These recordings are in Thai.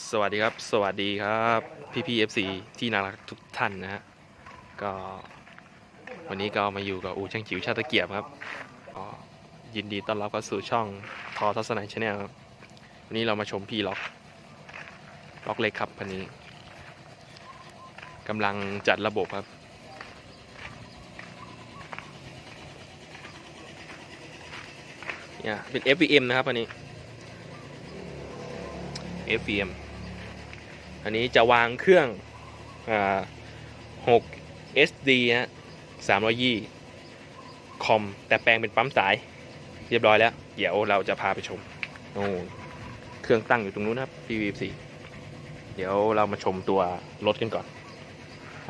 สวัสดีครับ สวัสดีครับพี่พีเอฟซีที่น่ารักทุกท่านนะฮะก็ วันนี้ก็มาอยู่กับอูช่างจิ๋วชาติเกียบครับก็ยินดีต้อนรับเข้าสู่ช่องทอทัศนัยชาแนลครับวันนี้เรามาชมพี่ล็อกล็อกเล็กครับพันนี้กำลังจัดระบบครับเนี่ยเป็น FVM นะครับอันนี้ FM อันนี้จะวางเครื่องอ่า6 SD ฮะ320คอม แต่แปลงเป็นปั๊มสาย เรียบร้อยแล้ว เดี๋ยวเราจะพาไปชมโอ้เครื่องตั้งอยู่ตรงนู้นนะครับ PVC เดี๋ยวเรามาชมตัวรถกันก่อน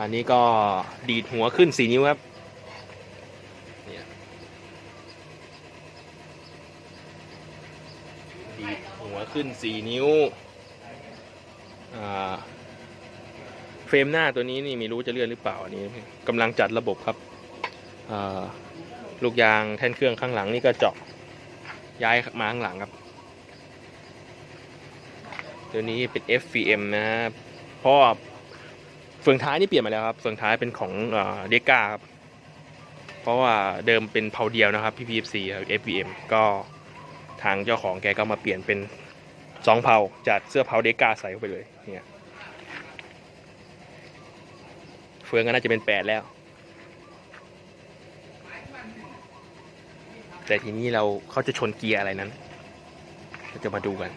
อันนี้ก็ดีดหัวขึ้น 4 นิ้วครับดีดหัวขึ้น 4 นิ้ว เฟรมหน้าตัวนี้นี่ไม่รู้จะเลื่อนหรือเปล่าอันนี้กำลังจัดระบบครับลูกยางแท่นเครื่องข้างหลังนี่ก็เจาะย้ายมาข้างหลังครับ ตัวนี้เป็น FVM นะครับเพราะเฟืองท้ายนี่เปลี่ยนมาแล้วครับเฟืองท้ายเป็นของเดก้าครับเพราะว่าเดิมเป็นเพาเดียวนะครับพี่ PFC ครับ FVM ก็ทางเจ้าของแกก็มาเปลี่ยนเป็น สองเผาจัดเสื้อเผาเดกาใส่เข้าไปเลยเนี่ยเฟืองก็น่าจะเป็นแปดแล้ว แต่ทีนี้เราเขาจะชนเกียร์อะไรนั้นเราจะมาดูกัน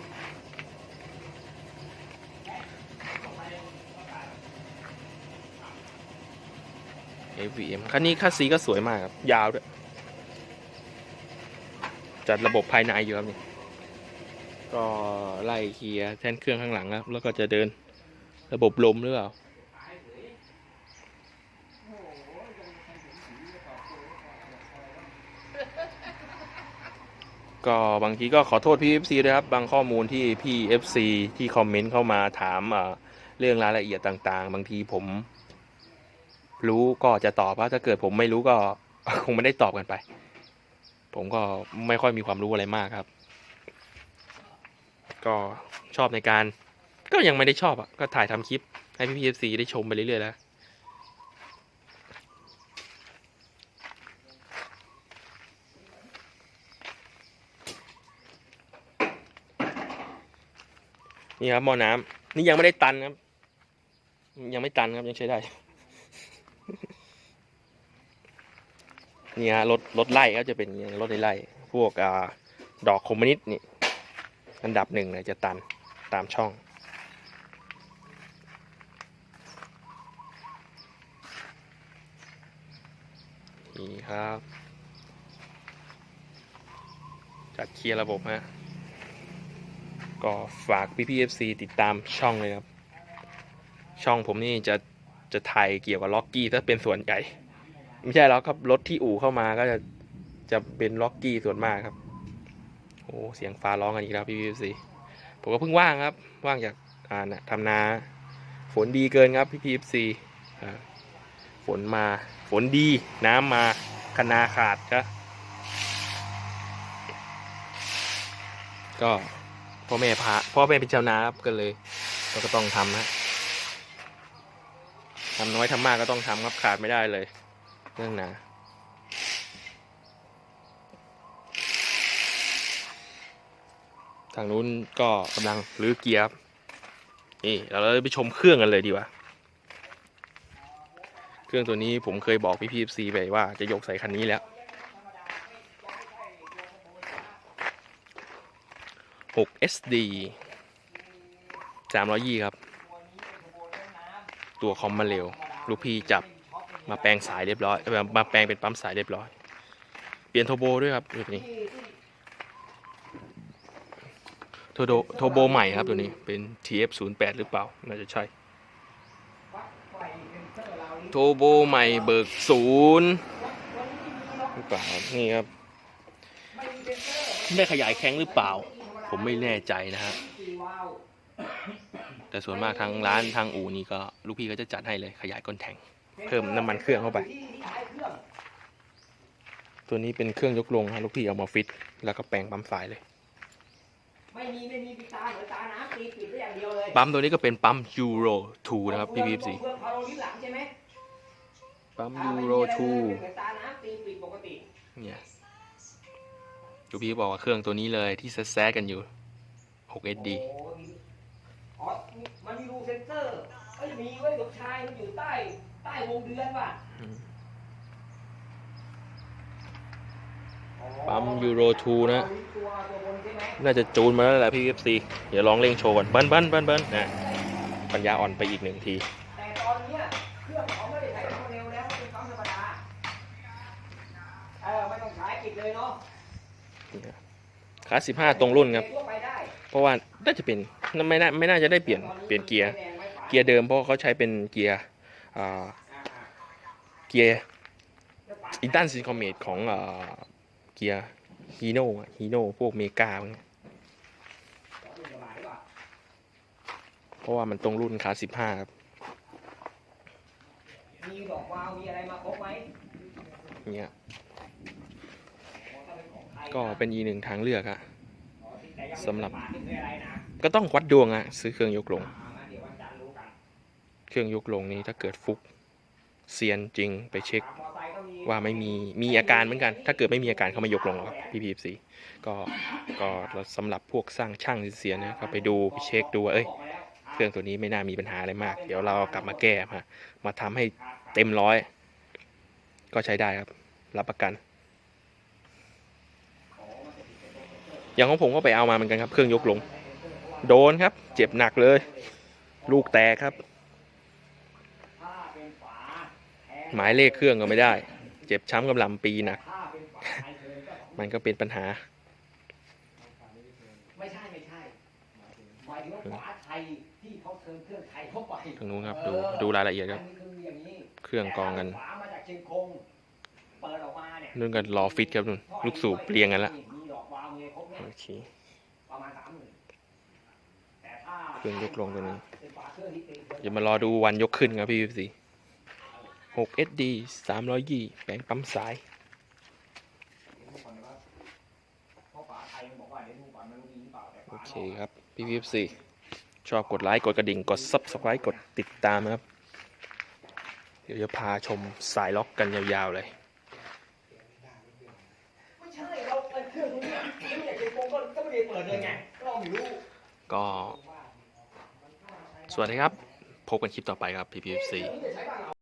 FVM คันนี้คัสซีก็สวยมากครับ ยาวด้วย จัดระบบภายในอยู่ครับนี่ ก็ไล่เคลียร์แท่นเครื่องข้างหลังครับแล้วก็จะเดินระบบลมหรือเปล่าก็บางทีก็ขอโทษพี่ FC ด้วยครับ บางข้อมูลที่พี่ FC ที่คอมเมนต์เข้ามาถามเรื่องรายละเอียดต่าง ๆ บางทีผม รู้ก็จะตอบว่าถ้าเกิดผมไม่รู้ก็คงไม่ได้ตอบกันไป ผมก็ไม่ค่อยมีความรู้อะไรมากครับ ก็ชอบในการ ก็ยังไม่ได้ชอบอะก็ถ่ายทำคลิปให้พี่พีเอฟซีได้ชมไปเรื่อยๆแล้วนี่ครับหม้อน้ำนี่ยังไม่ได้ตันครับ ยังไม่ตันครับยังใช้ได้ นี่ฮะรถรถไล่ก็จะเป็นรถในไล่พวกอ่าดอกคอมมิวนิสต์นี่ อันดับหนึ่งเลยจะตันตามช่อง นี่ครับ จัดเคลียร์ระบบฮะก็ฝากพี่พีเอฟซีติดตามช่องเลยครับ ช่องผมนี่จะจะถ่ายเกี่ยวกับล็อกกี้ถ้าเป็นส่วนใหญ่ ไม่ใช่แล้วครับ รถที่อู่เข้ามาก็จะจะเป็นล็อกกี้ส่วนมากครับ โอ้เสียงฟ้าร้องกันอีกแล้วพี่พีซีผมก็เพิ่งว่างครับ ว่างจากอ่านะทำนา ฝนดีเกินครับพี่พีซีฝนมา ฝนดี น้ำมาคนาขาดก็ก็พ่อแม่พาพ่อแม่เป็นชาวนาครับก็เลยเราก็ต้องทำนะทำน้อยทำมากก็ต้องทำครับขาดไม่ได้เลย เรื่องนา ทางนู้นก็กำลังรื้อเกียร์นี่เราเลยไปชมเครื่องกันเลยดีกว่า เครื่องตัวนี้ผมเคยบอกพี่พีซีไปว่าจะยกใส่คันนี้แล้ว6 SD 320 ครับ ตัวคอมมาเร็ว ลูกพี่จับมาแปลงสายเรียบร้อย มาแปลงเป็นปั๊มสายเรียบร้อย เปลี่ยนโทโบด้วยครับแบบนี้ โทโดโทโบใหม่ครับตัวนี้เป็น TF 0 8 หรือเปล่า น่าจะใช่ โทโบใหม่เบิกศูนย์หรือเปล่า นี่ครับ ได้ขยายแข้งหรือเปล่า ผมไม่แน่ใจนะฮะ แต่ส่วนมากทางร้านทางอู่นี่ก็ ลูกพี่ก็จะจัดให้เลยขยายก้นแทง เพิ่มน้ำมันเครื่องเข้าไป ตัวนี้เป็นเครื่องยกลงครับลูกพี่เอามาฟิต แล้วก็แปลงปั๊มสายเลย ไม่มีไม่มีปิดตาเหมือนตาน้ำตีปิดไว้อย่างเดียวเลยปั๊มตัวนี้ก็เป็นปั๊มยูโร2นะครับพี่พีเอฟซีเพื่อนเขาเราลิ้นหลังใช่ไหมปั๊มอ่ายูไม่โรมีอะไรเลย2เป็นเหมือนตาน้ำตีปิดปกติเนี่ยดูพี่บอกว่าเครื่องตัวนี้เลยที่แซะๆกันอยู่ 6SD โอ้โหมีอ๋อมันมีรูเซนเซอร์เอ้ยมีไว้ยลูกชายมันอยู่ใต้ใต้วงเดือนว่ะ อืม อ๋อ ปั๊มยูโร2นะ น่าจะจูนมาแล้วแหละพี่เอฟซีเดี๋ยวลองเร่งโชว์ก่อนเบิ้ลเบิ้ลเบิ้ลเบิ้ลนะปัญญาอ่อนไปอีกหนึ่งทีแต่ตอนนี้เครื่องเขาไม่ได้ใช้ความเร็วแล้วเป็นความธรรมดาเออไม่ต้องใช้ปิดเลยเนาะคลาส15ตรงรุ่นครับ เพราะว่าน่าจะเป็นไม่น่าไม่น่าจะได้เปลี่ยนเปลี่ยนเกียร์เกียร์เดิมเพราะเขาใช้เป็นเกียร์อ่าเกียร์อินตันซินคอมเมดของอ่า เกียร์ฮีโน่ฮีโน่พวกเมกาพวกนี้เพราะว่ามันตรงรุ่นคลาส15ครับ มีดอกวาวมีอะไรมาครบไหมเนี่ยก็เป็นอีกหนึ่งทางเลือกอะสำหรับก็ต้องวัดดวงอะซื้อเครื่องยกลง เครื่องยกลงนี้ถ้าเกิดฟุกเซียนจริงไปเช็ค ว่าไม่มีมีอาการเหมือนกัน ถ้าเกิดไม่มีอาการเขาไม่ยกลงหรอกครับพี่พีซีก็ก็สำหรับพวกสร้างช่างเสียนี่ยก็ไปดูไปเช็คดูว่าเอ้ยเครื่องตัวนี้ไม่น่ามีปัญหาอะไรมาก เดี๋ยวเรากลับมาแก้มามาทำให้เต็มร้อย ก็ใช้ได้ครับ รับประกัน อย่างของผมก็ไปเอามาเหมือนกันครับ เครื่องยกลง โดนครับ เจ็บหนักเลย ลูกแตกครับ หมายเลขเครื่องก็ไม่ได้ เจ็บช้ำกำลังปีหนัก มันก็เป็นปัญหาไม่ใช่ไม่ใช่หมายถึงว่าฝาไทยที่เขาเทิร์นเครื่องไทยเข้าไปตรงนู้นครับดูดูรายละเอียดครับอันนี้คืออย่างนี้เครื่องกองกันฝามาจากเชียงคงเปิดออกมาเนี่ยนู่นก็รอฟิตครับนู่นลูกสูบเรียงกันละมีดอกวาวมีอะไรครบเนี่ยโอเคประมาณสามหมื่นแต่ถ้าเครื่องยกลงตัวนี้เป็นฝาเครื่องที่ติดเดี๋ยวมารอดูวันยกขึ้นครับพี่พี 6 SD 320แบงค์ปั๊มสายเพราะฝาไทยมันบอกว่าเดี๋ยวดูก่อนมันรู้ดีหรือเปล่าแต่โอฝาเคครับพี่พีซีชอบกดไลค์ กดกระดิ่ง กด Subscribe กดติดตามนะครับ เดี๋ยวจะพาชมสายล็อกกันยาวๆเลยไม่ใช่เราเปิดเครื่องตรงนี้ไม่อยากเชียงคงก็ก็ไม่ได้เปิดเลยไงก็เราไม่รู้ก็สวัสดีครับ พบกันคลิปต่อไปครับ PPFC